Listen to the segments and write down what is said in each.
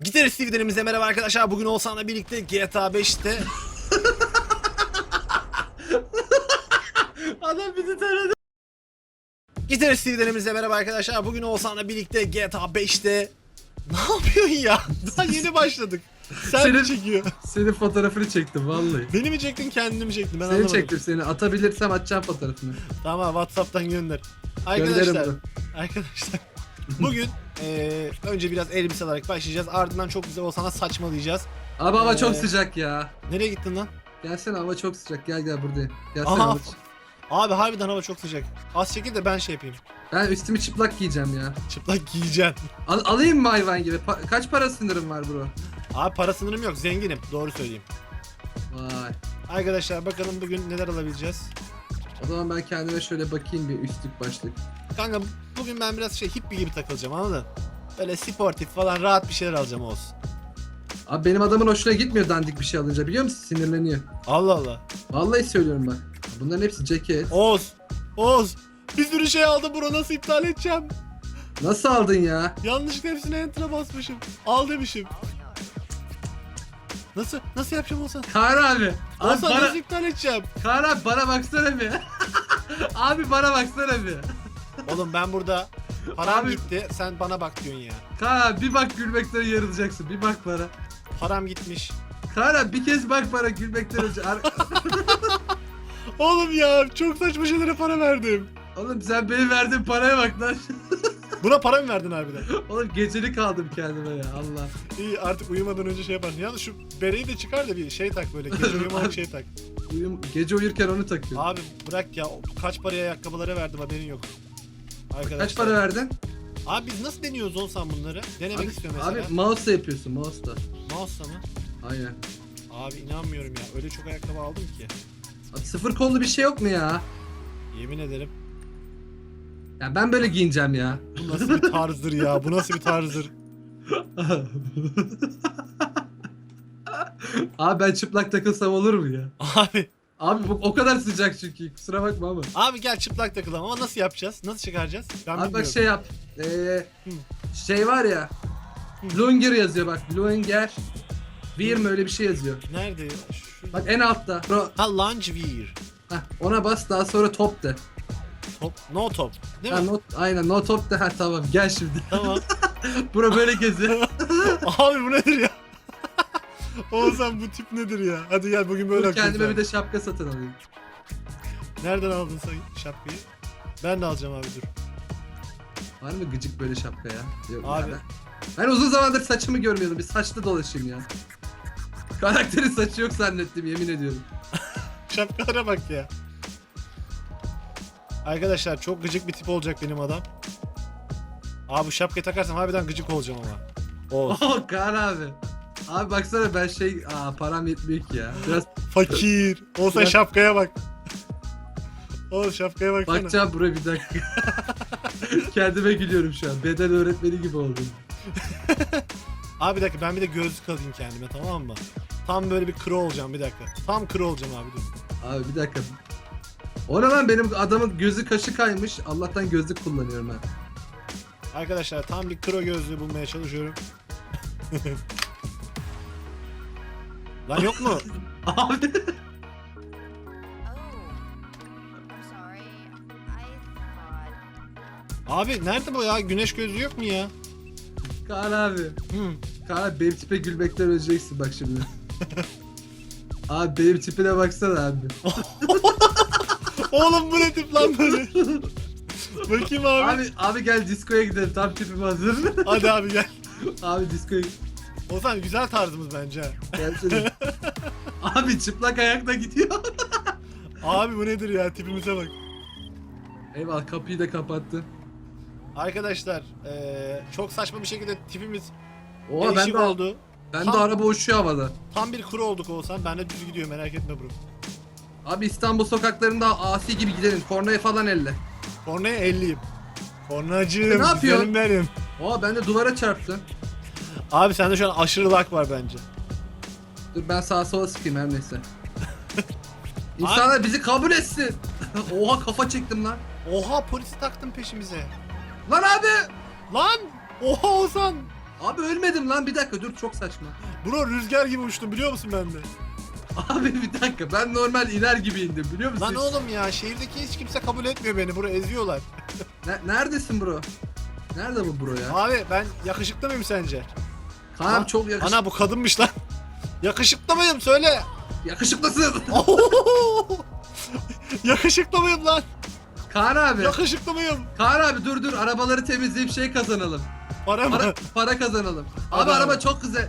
Gitarist TV'lerimize merhaba arkadaşlar. Bugün Oğuzhan'la birlikte GTA 5'te Adam bizi tanıdı. Gitarist TV'lerimize merhaba arkadaşlar. Bugün Oğuzhan'la birlikte GTA 5'te Ne yapıyorsun ya? Daha yeni başladık. Sen Senin- mi çekiyor? Senin fotoğrafını çektim vallahi. Beni mi çektin kendini mi çektin? Ben Seni anlamadım. çektim seni. Atabilirsem atacağım fotoğrafını. Tamam Whatsapp'tan gönder. Gönderirim Arkadaşlar, bunu. arkadaşlar bugün eee, önce biraz elbise alarak başlayacağız. Ardından çok güzel Oğuzhan'a saçmalayacağız. Abi hava Ee, çok sıcak ya. Nereye gittin lan? Gelsene hava çok sıcak. Gel gel buradayım. Gelsene Aha. hava- Abi harbiden hava çok sıcak. Az çekil de ben şey yapayım. Ben üstümü çıplak giyeceğim ya. Çıplak giyeceksin. Al- alayım mı hayvan gibi? Pa- kaç para sınırım var bro? Abi para sınırım yok zenginim doğru söyleyeyim. Vay. Arkadaşlar bakalım bugün neler alabileceğiz. O zaman ben kendime şöyle bakayım bir üstlük başlık. Kanka bugün ben biraz şey hippie gibi takılacağım anladın? Böyle sportif falan rahat bir şeyler alacağım olsun. Abi benim adamın hoşuna gitmiyor dandik bir şey alınca biliyor musun? Sinirleniyor. Allah Allah. Vallahi söylüyorum bak. Bunların hepsi ceket. Oğuz. Oğuz. Bir sürü şey aldım bro nasıl iptal edeceğim? Nasıl aldın ya? Yanlışlıkla hepsine enter'a basmışım. Al demişim. Nasıl? Nasıl yapacağım olsan? Kaan abi. Abi bana, nasıl iptal edeceğim? Kaan abi bana baksana bir. abi bana baksana bir. Oğlum ben burada param Abi- gitti. Sen bana bak diyorsun ya. Kaan bir bak gülmekten yarılacaksın. Bir bak bana. Param gitmiş. Kaan abi bir kez bak bana gülmekten önce. Ar- Oğlum ya çok saçma şeylere para verdim. Oğlum sen benim verdiğin paraya bak lan. Buna para mı verdin harbiden? Oğlum gecelik aldım kendime ya Allah. İyi artık uyumadan önce şey yaparsın. Yalnız şu bereyi de çıkar da bir şey tak böyle. Gece uyumadan şey tak. Uyum, gece uyurken onu takıyorum. Abi bırak ya. Kaç paraya ayakkabılara verdim haberin yok. Arkadaşlar. Kaç para verdin? Abi biz nasıl deniyoruz olsan bunları? Denemek Abi, istiyorum mesela. abi mouse'la yapıyorsun mouse'la. Mouse'la mı? Aynen. Abi inanmıyorum ya. Öyle çok ayakkabı aldım ki. Abi sıfır kollu bir şey yok mu ya? Yemin ederim. Ya ben böyle giyineceğim ya. Bu nasıl bir tarzdır ya? Bu nasıl bir tarzdır? abi ben çıplak takılsam olur mu ya? Abi. Abi bu o kadar sıcak çünkü kusura bakma ama. Abi gel çıplak takılalım ama nasıl yapacağız? Nasıl çıkaracağız? Ben Abi bak bilmiyorum. şey yap. Ee, şey var ya. Lunger yazıyor bak. Lunger. Bir mi öyle bir şey yazıyor. Nerede? ya? Şu... Bak en altta. Bro, Ha loungewear. heh, ona bas daha sonra top de. Top. No top. Değil Ha, mi? not, aynen no top de. Ha tamam gel şimdi. Tamam. Bura böyle geziyor. Abi bu nedir ya? Oğuzhan bu tip nedir ya? Hadi gel bugün böyle Dur, kendime abi. bir de şapka satın alayım. Nereden aldın sen şapkayı? Ben de alacağım abi dur. Var mı gıcık böyle şapka ya? Yok Abi. ya ben, ben uzun zamandır saçımı görmüyordum. Bir saçlı dolaşayım ya. Karakterin saçı yok zannettim yemin ediyorum. Şapkalara bak ya. Arkadaşlar çok gıcık bir tip olacak benim adam. Abi bu şapkayı takarsam harbiden gıcık olacağım ama. Oğuz. Oh Kaan abi. Abi baksana ben şey aa param yetmiyor ki ya. Biraz Fakir. Olsa Biraz- şapkaya bak. Oğlum şapkaya baksana. bakacağım buraya bir dakika. Kendime gülüyorum şu an. Beden öğretmeni gibi oldum. Abi bir dakika ben bir de gözlük alayım kendime tamam mı? Tam böyle bir kro olacağım bir dakika. Tam kro olacağım abi dur. Abi bir dakika. O ne lan benim adamın gözü kaşı kaymış. Allah'tan gözlük kullanıyorum ben. Arkadaşlar tam bir kro gözlüğü bulmaya çalışıyorum. Lan yok mu? Abi. Oh, I'm sorry. I thought. Abi nerede bu ya? Güneş gözlüğü yok mu ya? Kaan abi. Hı. Kaan abi benim tipe gülmekten öleceksin bak şimdi. abi benim tipine baksana abi. Oğlum bu ne tip lan böyle? Bakayım abi. Abi abi gel diskoya gidelim tam tipim hazır. Hadi abi gel. abi diskoya Ozan güzel tarzımız bence. gelsene. abi çıplak ayakla gidiyor. Abi bu nedir ya tipimize bak. Eyvallah kapıyı da kapattı. Arkadaşlar eee, çok saçma bir şekilde tipimiz Oha ben değişik de, oldu. ben de Tam- araba uçuyor havada. Tam bir kuru olduk olsan ben de düz gidiyor merak etme bro. Abi İstanbul sokaklarında asi gibi gidelim. Kornaya falan elle. Kornaya 50'yim. Kornacığım. E, ne yapıyorsun? güzelim benim. Oha ben de duvara çarptım. Abi sende şu an aşırı lak var bence. Dur ben sağa sola sıkayım her neyse. İnsanlar bizi kabul etsin. Oha kafa çektim lan. Oha polisi taktın peşimize. Lan abi. Lan! Oha Ozan! Abi ölmedim lan bir dakika dur çok saçma. Bro rüzgar gibi uçtum biliyor musun ben de? Abi bir dakika ben normal iner gibi indim biliyor musun? Lan oğlum ya şehirdeki hiç kimse kabul etmiyor beni. Bro eziyorlar. Ne- neredesin bro? Nerede bu bro ya? Abi ben yakışıklı mıyım sence? Kaan Lan- çok yakışıklı. Ana bu kadınmış lan. yakışıklı mıyım söyle. Yakışıklısın. yakışıklı mıyım lan? Kaan abi. Yakışıklı mıyım? Kaan abi dur dur arabaları temizleyip şey kazanalım. Para mı? Para, para kazanalım. Abi abi. araba çok güzel.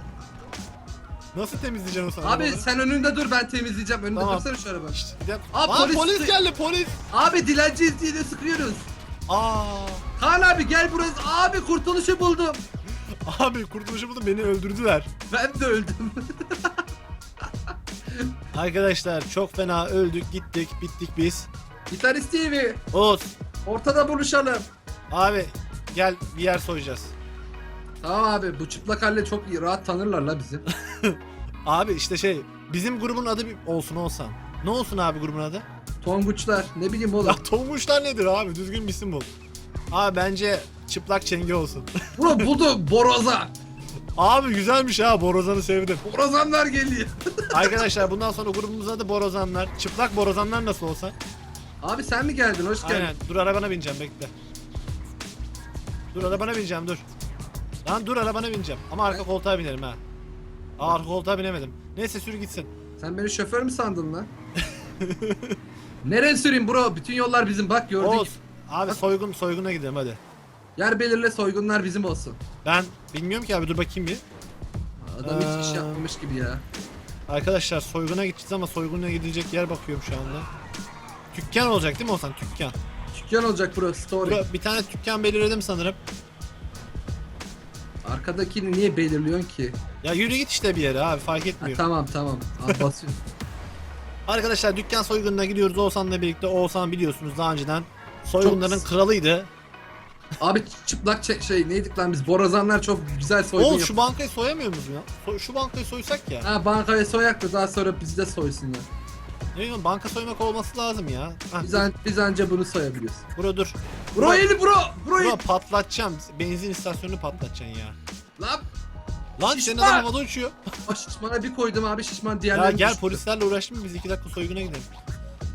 Nasıl temizleyeceksin o sana? Abi sen önünde dur ben temizleyeceğim. Önünde Tamam. dursana şu araba. Gel. Aa, Aa, polis- polis, geldi polis. Abi dilenciyiz diye de sıkıyoruz. Aa. Kaan abi gel burası. Abi kurtuluşu buldum. Abi kurtuluşu buldum beni öldürdüler. Ben de öldüm. Arkadaşlar çok fena öldük gittik bittik biz. Gitarist TV. Oğuz Ortada buluşalım. abi gel bir yer soyacağız. Tamam abi bu çıplak halle çok iyi, rahat tanırlar la bizi. Abi işte şey bizim grubun adı bir olsun olsan. Ne olsun abi grubun adı? Tonguçlar ne bileyim oğlum. Ya Tonguçlar nedir abi düzgün bir isim bul. Abi bence çıplak çenge olsun. Bro buldum Borozan. abi güzelmiş ha Borazan'ı sevdim. Borozanlar geliyor. Arkadaşlar bundan sonra grubumuzun adı Borazanlar. Çıplak Borazanlar nasıl olsa? Abi sen mi geldin? Hoş geldin. Aynen. Dur arabana bineceğim bekle. Dur arabana bineceğim dur. Lan dur arabana bineceğim. Ama arka koltuğa binerim ha. Aa, arka koltuğa binemedim. Neyse sür gitsin. Sen beni şoför mü sandın lan? Nereye süreyim bro? Bütün yollar bizim bak gördük. Oğuz. Abi soygun soyguna gidelim hadi. Yer belirle soygunlar bizim olsun. Ben bilmiyorum ki abi dur bakayım bir. Adam hiç iş Ee, yapmamış gibi ya. Arkadaşlar soyguna gideceğiz ama soyguna gidilecek yer bakıyorum şu anda. Dükkan olacak değil mi Oğuzhan? Dükkan. Dükkan olacak bro story. Bura, bir tane dükkan belirledim sanırım. Arkadakini niye belirliyorsun ki? Ya yürü git işte bir yere abi fark Ha, etmiyor. tamam tamam. Abi basıyorum. Arkadaşlar dükkan soygununa gidiyoruz Oğuzhan'la birlikte. Oğuzhan biliyorsunuz daha önceden soygunların Çok- kralıydı. Abi çıplak çe- şey neydik lan biz borazanlar çok güzel soygun Oğuz yap- şu bankayı soyamıyor muyuz ya? So- şu bankayı soysak ya. Ha bankaya soyak da daha sonra bizi de soysunlar. Ne bileyim banka soymak olması lazım ya. Hah, Biz, an- biz anca bunu soyabiliyoruz. bro dur. Bro eli bro! Bro eli! Bro patlatacağım. Benzin istasyonunu patlatacaksın ya. Lan! Lan Şişman! senin adam havada uçuyor. O şişmana bir koydum abi şişman Ya diğerlerini gel düştü. polislerle uğraştım biz iki dakika soyguna gidelim.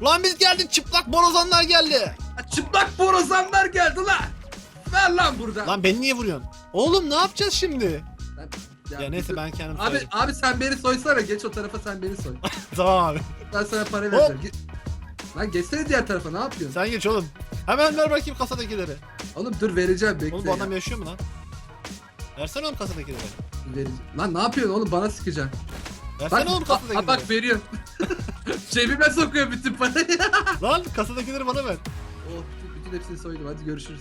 Lan biz geldik çıplak borazanlar geldi. Ha, Çıplak borazanlar geldi lan! Ver lan buradan. Lan beni niye vuruyorsun? Oğlum ne yapacağız şimdi? Lan- Ya neyse ben kendim Abi soyarım. abi sen beni soysana geç o tarafa sen beni soy. Tamam abi. Ben sana para vereceğim. Git. Lan geçsene diğer tarafa ne yapıyorsun? Sen geç oğlum. Hemen ver bakayım kasadakileri. Oğlum dur vereceğim bekle Oğlum bu ya. adam yaşıyor mu lan? Versene oğlum kasadakileri. Vereceğim. Lan ne yapıyorsun oğlum bana sıkacaksın. Versene oğlum kasadakileri. bak veriyorum. Cebime sokuyor bütün parayı. Lan kasadakileri bana ver. oh bütün hepsini soydum hadi görüşürüz.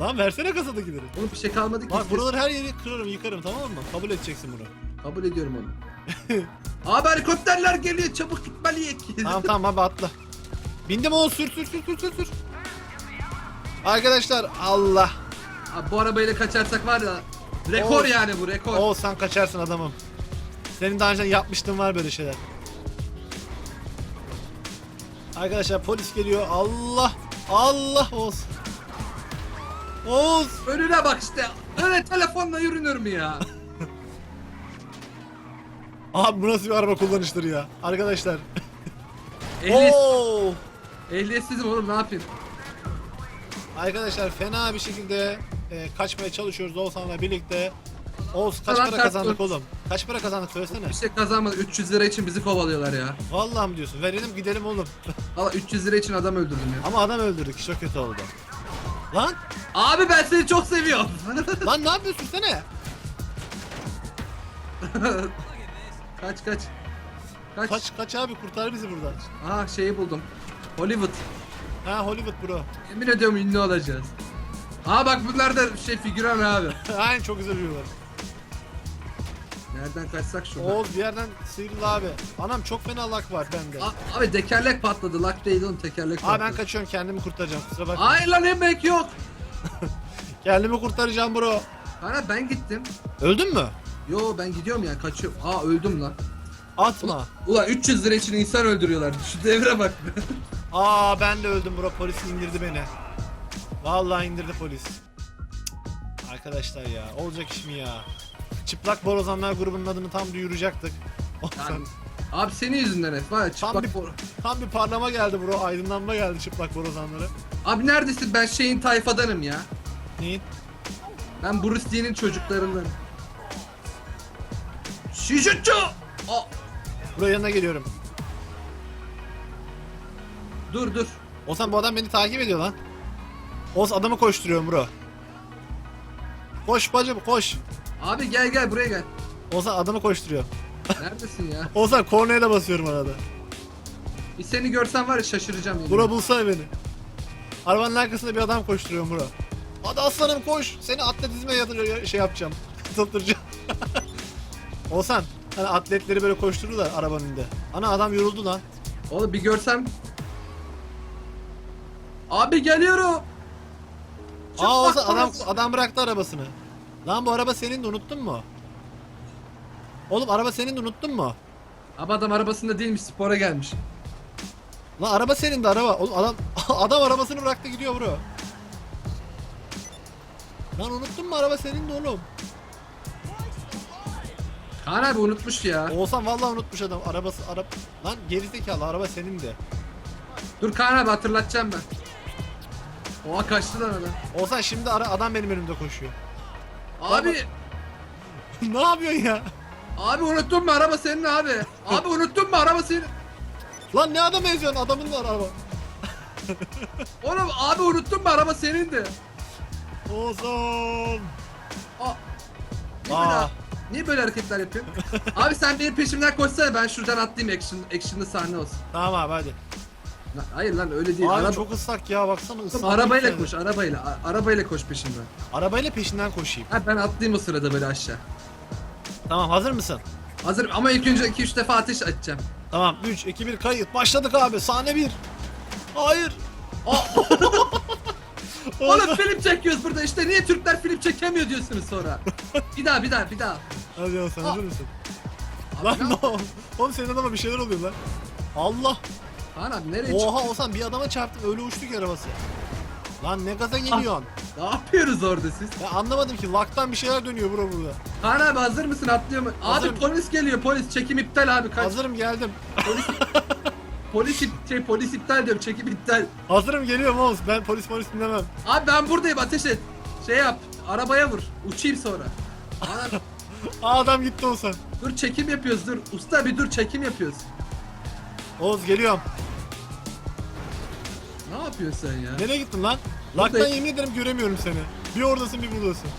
Lan versene kasadakileri. Oğlum bir şey kalmadı ki. Bak buraları her yeri kırarım yıkarım tamam mı? Kabul edeceksin bunu. Kabul ediyorum onu. Abi helikopterler geliyor çabuk gitmeliyiz. tamam tamam abi atla. Bindim oğlum sür sür sür sür sür sür. Arkadaşlar Allah. Abi bu arabayla kaçarsak var ya rekor Oğuz. yani bu rekor. Oo sen kaçarsın adamım. Senin daha önce yapmıştın var böyle şeyler. Arkadaşlar polis geliyor. Allah. Allah Oğuz. Oğuz. Önüne bak işte. Öyle telefonla yürünür mü ya? Abi bu nasıl bir araba kullanışları ya. Arkadaşlar. Ehliyet, Oo. ehliyetsizim oğlum ne yapayım? Arkadaşlar fena bir şekilde e, kaçmaya çalışıyoruz Oğuzhan'la birlikte. Oğuz kaç Tamam, para ters kazandık dur. oğlum? Kaç para kazandık söylesene. Bir şey kazanmadık 300 lira için bizi kovalıyorlar ya. Vallahi mi diyorsun? Verelim gidelim oğlum. Valla 300 lira için adam öldürdüm ya. Ama adam öldürdük. Çok kötü oldu. Lan! Abi ben seni çok seviyorum. Lan ne yapıyorsun sene? kaç kaç. Kaç. Kaç kaç abi kurtar bizi buradan. Aha şeyi buldum. Hollywood. Ha Hollywood bro. Emin ediyorum ünlü olacağız. Aa bak bunlar da şey figüran abi. Aynen çok güzel yürüyorlar. Nereden kaçsak şuradan. Oğuz bir yerden sıyrıl abi. Anam çok fena lak var bende. A- abi tekerlek patladı. Lak değil oğlum tekerlek patladı. Abi ben kaçıyorum kendimi kurtaracağım kusura bakma. Ay lan emek yok. Kendimi kurtaracağım bro. Bana ben gittim. Öldün mü? Yo ben gidiyorum ya kaçıyorum. Aa öldüm lan. Atma. Ulan 300 lira için insan öldürüyorlar. Şu devre bak. Aa ben de öldüm bro polis indirdi beni. Vallahi indirdi polis. Cık. Arkadaşlar ya olacak iş mi ya? Çıplak borazanlar grubunun adını tam duyuracaktık. Yani, abi senin yüzünden hep var ya çıplak bir- bor- tam bir parlama geldi bro. Aydınlanma geldi çıplak borazanlara. Abi neredesin ben şeyin tayfadanım ya. Neyin? Ben Bruce Lee'nin çocuklarından. Şişutçu! Aa, Buraya yanına geliyorum. dur dur. Oğuzhan bu adam beni takip ediyor lan. Oğuz adamı koşturuyorum bro. Koş bacım koş. Abi gel gel buraya gel. Oğuzhan adamı koşturuyor. Neredesin ya? Oğuzhan kornaya da basıyorum arada. Bir seni görsem var ya şaşıracağım. Bro ederim. bulsana beni. Arabanın arkasında bir adam koşturuyorum bro. Hadi aslanım koş. Seni atletizme yatır şey yapacağım. Tutturacağım. Oğuzhan hani atletleri böyle koştururlar arabanın önünde. Ana adam yoruldu lan. Oğlum bir görsem. Abi geliyorum. Aa Oğuzhan adam, adam bıraktı arabasını. Lan bu araba senin de unuttun mu? Oğlum araba senin de unuttun mu? Abi adam arabasında değilmiş spora gelmiş. Lan araba senin de araba. Oğlum adam adam arabasını bıraktı gidiyor bro. Lan unuttun mu araba senin de oğlum. Kaan abi unutmuş ya. Oğuzhan vallahi unutmuş adam arabası araba. Lan gerizekalı araba senin de. Dur Kaan abi hatırlatacağım ben. Oha kaçtı lan adam. Oğuzhan şimdi ara adam benim önümde koşuyor. Abi, ne yapıyorsun ya? abi unuttun mu araba senin abi. Abi unuttun mu araba senin. Lan ne adam eziyorsun adamın var araba. Oğlum abi unuttun mu araba senindi. Oğuzhan. Aa. Niye böyle, Aa. niye böyle hareketler yapıyorsun? abi sen benim peşimden koşsana ben şuradan atlayayım action, action'lı sahne olsun. Tamam abi hadi. Lan, hayır lan öyle değil. Abi Araba, çok ıslak ya baksana ıslak. arabayla yani. koş arabayla. A- arabayla koş peşimden. Arabayla peşinden koşayım. Ha ben atlayayım o sırada böyle aşağı. Tamam hazır mısın? Hazır ama ilk önce 2-3 defa ateş açacağım. Tamam 3 2 1 kayıt. Başladık abi. Sahne 1. Hayır. Oğlum film çekiyoruz burada işte niye Türkler film çekemiyor diyorsunuz sonra. bir daha bir daha bir daha. Hadi Oğuzhan Aa. hazır mısın? Lan ne ne oldu? Oğlum senin adama bir şeyler oluyor lan. Allah. Kaan abi nereye Oha Oğuzhan bir adama çarptın öyle uçtu ki arabası. Lan ne gaza geliyorsun? Ne yapıyoruz orada siz? Ben anlamadım ki laktan bir şeyler dönüyor bro burada. Kaan abi hazır mısın atlıyor mu? Hazırım. Abi polis geliyor polis çekim iptal abi kaç. Hazırım geldim. Polis, polis, ip- şey, polis iptal diyorum çekim iptal. Hazırım geliyorum Oğuz. Ben polis polis dinlemem. Abi ben buradayım ateş et. Şey yap arabaya vur uçayım sonra. Aa adam gitti Oğuzhan. dur çekim yapıyoruz dur. Usta bir dur çekim yapıyoruz. Oğuz geliyorum. Yapıyorsun sen ya? Nereye gittin lan? Laktan Buradayım. yemin ederim göremiyorum seni. Bir oradasın bir buradasın.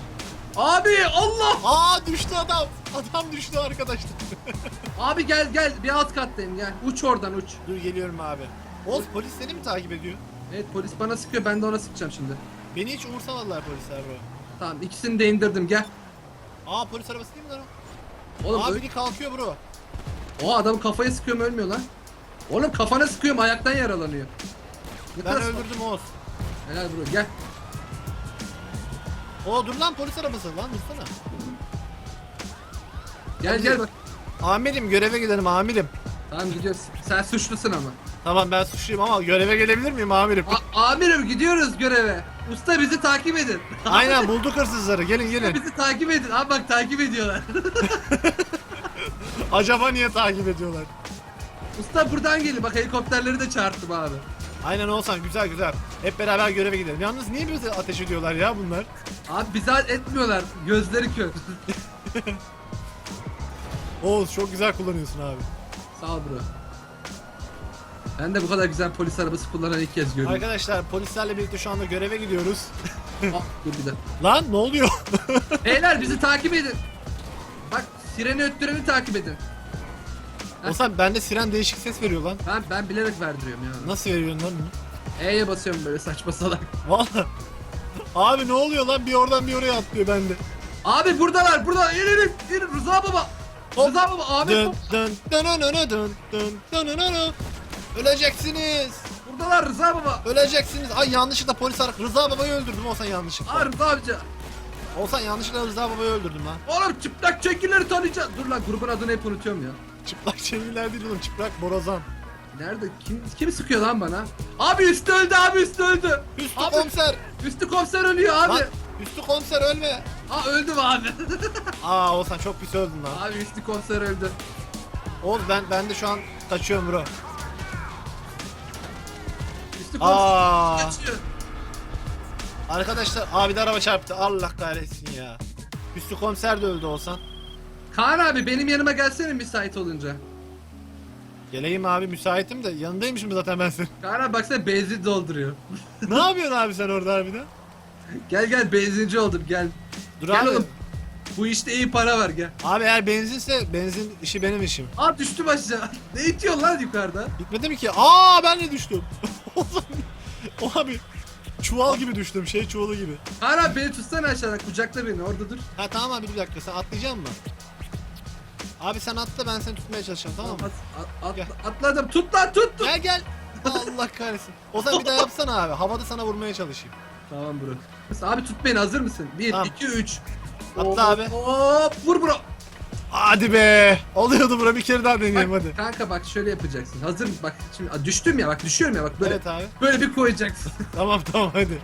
Abi Allah! Aa düştü adam. Adam düştü arkadaşlar. Abi gel gel bir alt kattayım gel. Uç oradan uç. Dur geliyorum abi. Oğuz polis seni mi takip ediyor? Evet polis bana sıkıyor ben de ona sıkacağım şimdi. Beni hiç umursamadılar polisler bro. Tamam ikisini de indirdim gel. Aa polis arabası değil mi lan o? Oğlum Aa ö- biri kalkıyor bro. o adam kafaya sıkıyorum ölmüyor lan. Oğlum kafana sıkıyorum ayaktan yaralanıyor. Ben öldürdüm Oğuz. Helal bro gel. Oo dur lan polis arabası lan dursana. Gel gel bak. Amirim göreve gidelim amirim. Tamam gidiyoruz. Sen suçlusun ama. Tamam ben suçluyum ama göreve gelebilir miyim amirim? A- amirim gidiyoruz göreve. Usta bizi takip edin. Aynen bulduk hırsızları gelin gelin. bizi takip edin. Abi bak takip ediyorlar. Acaba niye takip ediyorlar? Usta buradan gelin. Bak helikopterleri de çağırttım abi. Aynen olsan güzel güzel. Hep beraber göreve gidelim. Yalnız niye bize ateş ediyorlar ya bunlar? Abi bizi etmiyorlar. Gözleri kör. Oğuz çok güzel kullanıyorsun abi. Sağ ol bro. Ben de bu kadar güzel polis arabası kullanan ilk kez görüyorum. Arkadaşlar polislerle birlikte şu anda göreve gidiyoruz. Ah, dur bir de. Lan ne oluyor? Beyler bizi takip edin. Bak sireni öttüreni takip edin. Olsan bende siren değişik ses veriyor lan. Ben ben bilerek verdiriyorum ya. Nasıl veriyorsun lan bunu? E'ye basıyorum böyle saçma salak. Valla. Abi ne oluyor lan? Bir oradan bir oraya atlıyor bende. Abi buradalar burada in in in in Rıza baba. Hop. Rıza baba Ahmet Dın baba. dın dın dın dın dın dın dın dın. Öleceksiniz. Buradalar Rıza baba. Öleceksiniz. Ay yanlışlıkla polis ar- Rıza babayı öldürdüm Olsan yanlışlıkla. Aa Rıza amca. Olsan yanlışlıkla Rıza babayı öldürdüm lan. Oğlum çıplak çekileri tanıyacağız. Dur lan grubun adını hep unutuyorum ya. Çıplak çengiler değil oğlum çıplak borazan. Nerede? Kim, kim sıkıyor lan bana? Abi üstü öldü abi üstü öldü. Üstü Abi- komiser. Üstü komiser ölüyor abi. Lan Üstü komiser ölme. Aa öldüm abi. Aa Oğuzhan çok pis öldün lan. abi üstü konser öldü. Oğuz ben ben de şu an kaçıyorum bro. Üstü konser Aa kaçıyor. arkadaşlar abi de araba çarptı. Allah kahretsin ya. Üstü komiser de öldü Oğuzhan. Kaan abi benim yanıma gelsene müsait olunca. Geleyim abi müsaitim de yanındaymışım zaten ben senin. Kaan abi baksana benzin dolduruyor. ne yapıyorsun abi sen orada harbiden? gel gel benzinci oldum gel. Dur Gel abi. oğlum. Bu işte iyi para var gel. Abi eğer benzinse benzin işi benim işim. Aa düştüm aşağı. ne itiyorsun lan yukarıda? Gitmedi mi ki? Aa ben de düştüm. O abi çuval gibi düştüm şey çuvalı gibi. Kaan abi beni tutsana aşağıdan kucakla beni orada dur. Ha tamam abi bir dakika sen atlayacak mısın? Abi sen atla ben seni tutmaya çalışacağım tamam mı? At, at- Gel. atladım tut lan tut tut. Gel gel. Allah kahretsin. O zaman bir daha yapsana abi. Havada sana vurmaya çalışayım. Tamam bro. Abi tut beni hazır mısın? 1 Tamam. 2 3. Atla abi. Hop vur bro. Hadi be. Oluyordu bura bir kere daha deneyelim Bak, hadi. kanka bak şöyle yapacaksın. Hazır mı? Bak şimdi Aa, düştüm ya bak düşüyorum ya bak böyle. Evet abi. Böyle bir koyacaksın. Tamam tamam hadi.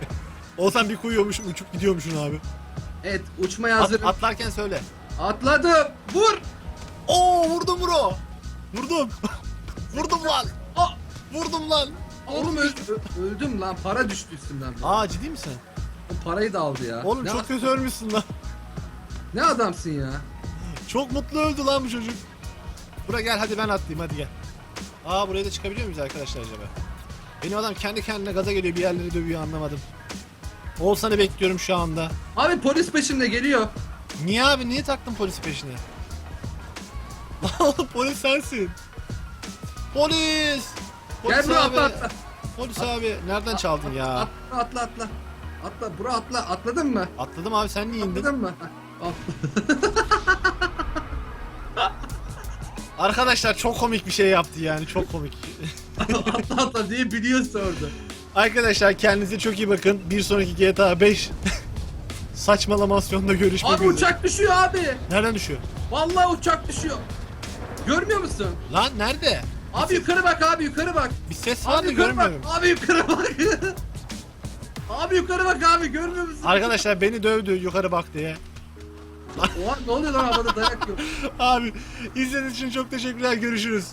Olsan bir koyuyormuşum uçup gidiyormuşsun abi. evet uçmaya At, hazırım. atlarken söyle. Atladım. Vur. Oo vurdum bro. Vurdum. vurdum lan. Aa, Vurdum lan. oğlum öl- ö- öldüm lan. Para düştü üstümden. Aa ciddi misin? O parayı da aldı ya. Oğlum ne, çok kötü ölmüşsün lan. ne adamsın ya. Çok mutlu öldü lan bu çocuk. Bura gel hadi ben atlayayım hadi gel. Aa buraya da çıkabiliyor muyuz arkadaşlar acaba? Benim adam kendi kendine gaza geliyor bir yerleri dövüyor anlamadım. Oğuzhan'ı bekliyorum şu anda. Abi polis peşimde geliyor. Niye abi niye taktın polis peşine? Polis sensin. Polis! Polis Gel bro abi. atla atla. Polis abi nereden çaldın ya? Atla atla atla. Atla bro atla. Atladın mı? Atladım abi sen niye indin? Atladın mı? Al. Arkadaşlar çok komik bir şey yaptı yani çok komik. atla atla diye biliyorsa orada. Arkadaşlar kendinize çok iyi bakın. Bir sonraki GTA 5 saçmalamasyonda görüşmek Abi üzere. uçak düşüyor abi. Nereden düşüyor? Vallahi uçak düşüyor. Görmüyor musun? Lan nerede? Abi yukarı bak abi yukarı bak. Bir ses var da Abi yukarı bak. görmüyorum. Abi yukarı bak. abi yukarı bak abi görmüyor musun? Arkadaşlar beni dövdü yukarı bak diye. Oha ne oluyor lan havada dayak yok. Abi izlediğiniz için çok teşekkürler. Görüşürüz.